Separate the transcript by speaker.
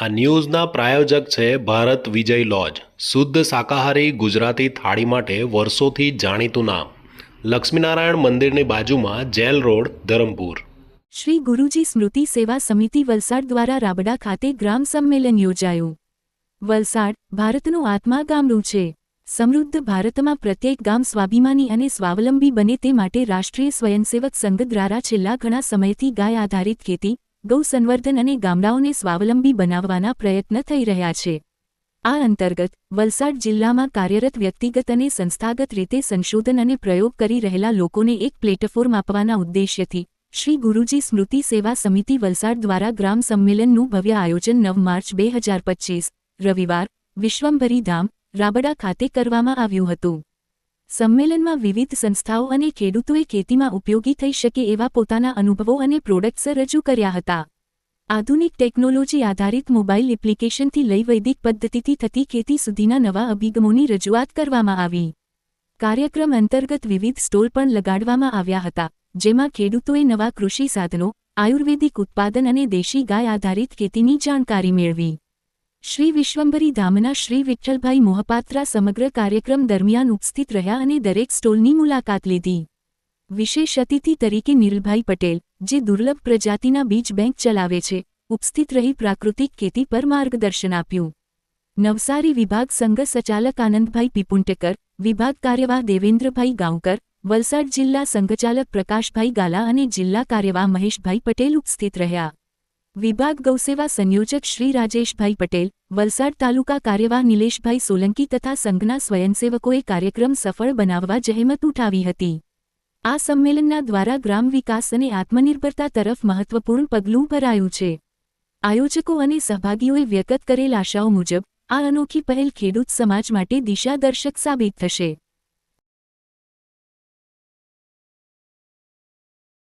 Speaker 1: આ ન્યૂઝના પ્રાયોજક છે ભારત વિજય લોજ. શુદ્ધ શાકાહારી ગુજરાતી થાળી માટે વર્ષોથી જાણીતું નામ. લક્ષ્મીનારાયણ મંદિરની બાજુમાં જેલ રોડ, ધરમપુર.
Speaker 2: શ્રી ગુરુજી સ્મૃતિ સેવા સમિતિ વલસાડ દ્વારા રાબડા ખાતે ગ્રામ સંમેલન યોજાયું. વલસાડ, ભારતનું આત્મા ગામડું છે. સમૃદ્ધ ભારતમાં પ્રત્યેક ગામ સ્વાભિમાની અને સ્વાવલંબી બને તે માટે રાષ્ટ્રીય સ્વયંસેવક સંઘ દ્વારા છેલ્લા ઘણા સમયથી ગાય આધારિત ખેતી, ગૌ સંવર્ધન અને ગામડાઓને સ્વાવલંબી બનાવવાના પ્રયત્ન થઈ રહ્યા છે. આ અંતર્ગત, વલસાડ જિલ્લામાં કાર્યરત વ્યક્તિગત અને સંસ્થાગત રીતે સંશોધન અને પ્રયોગ કરી રહેલા લોકોને એક પ્લેટફોર્મ આપવાના ઉદ્દેશ્યથી, શ્રી ગુરુજી સ્મૃતિ સેવા સમિતિ વલસાડ દ્વારા ગ્રામ સંમેલનનું ભવ્ય આયોજન નવ માર્ચ બે હજાર રવિવાર, વિશ્વંભરી ધામ રાબડા ખાતે કરવામાં આવ્યું હતું. સંમેલનમાં વિવિધ સંસ્થાઓ અને ખેડૂતોએ ખેતીમાં ઉપયોગી થઈ શકે એવા પોતાના અનુભવો અને પ્રોડક્ટ્સ રજૂ કર્યા હતા. આધુનિક ટેકનોલોજી આધારિત મોબાઈલ એપ્લિકેશનથી લઈ વૈદિક પદ્ધતિથી થતી ખેતી સુધીના નવા અભિગમોની રજૂઆત કરવામાં આવી. કાર્યક્રમ અંતર્ગત વિવિધ સ્ટોલ પણ લગાડવામાં આવ્યા હતા, જેમાં ખેડૂતોએ નવા કૃષિ સાધનો, આયુર્વેદિક ઉત્પાદન અને દેશી ગાય આધારિત ખેતીની જાણકારી મેળવી. શ્રી વિશ્વંભરી ધામના શ્રી વિઠ્ઠલભાઈ મોહપાત્રા સમગ્ર કાર્યક્રમ દરમિયાન ઉપસ્થિત રહ્યા અને દરેક સ્ટોલની મુલાકાત લીધી. વિશેષ અતિથિ તરીકે નીલભાઈ પટેલ, જે દુર્લભ પ્રજાતિના બીજ બેંક ચલાવે છે, ઉપસ્થિત રહી પ્રાકૃતિક ખેતી પર માર્ગદર્શન આપ્યું. નવસારી વિભાગ સંઘ સચાલક આનંદભાઈ પીપુંટેકર, વિભાગ કાર્યવાહ દેવેન્દ્રભાઈ ગાંવકર, વલસાડ જિલ્લા સંઘચાલક પ્રકાશભાઈ ગાલા અને જિલ્લા કાર્યવાહ મહેશભાઈ પટેલ ઉપસ્થિત રહ્યા. વિભાગ ગૌસેવા સંયોજક શ્રી રાજેશભાઈ પટેલ, વલસાડ તાલુકા કાર્યવાહ નિલેશભાઈ સોલંકી તથા સંઘના સ્વયંસેવકોએ કાર્યક્રમ સફળ બનાવવા જહેમત ઉઠાવી હતી. આ સંમેલનના દ્વારા ગ્રામ વિકાસ અને આત્મનિર્ભરતા તરફ મહત્વપૂર્ણ પગલું ભરાયું છે. આયોજકો અને સહભાગીઓએ વ્યક્ત કરેલ આશાઓ મુજબ, આ અનોખી પહેલ ખેડૂત સમાજ માટે દિશાદર્શક સાબિત થશે.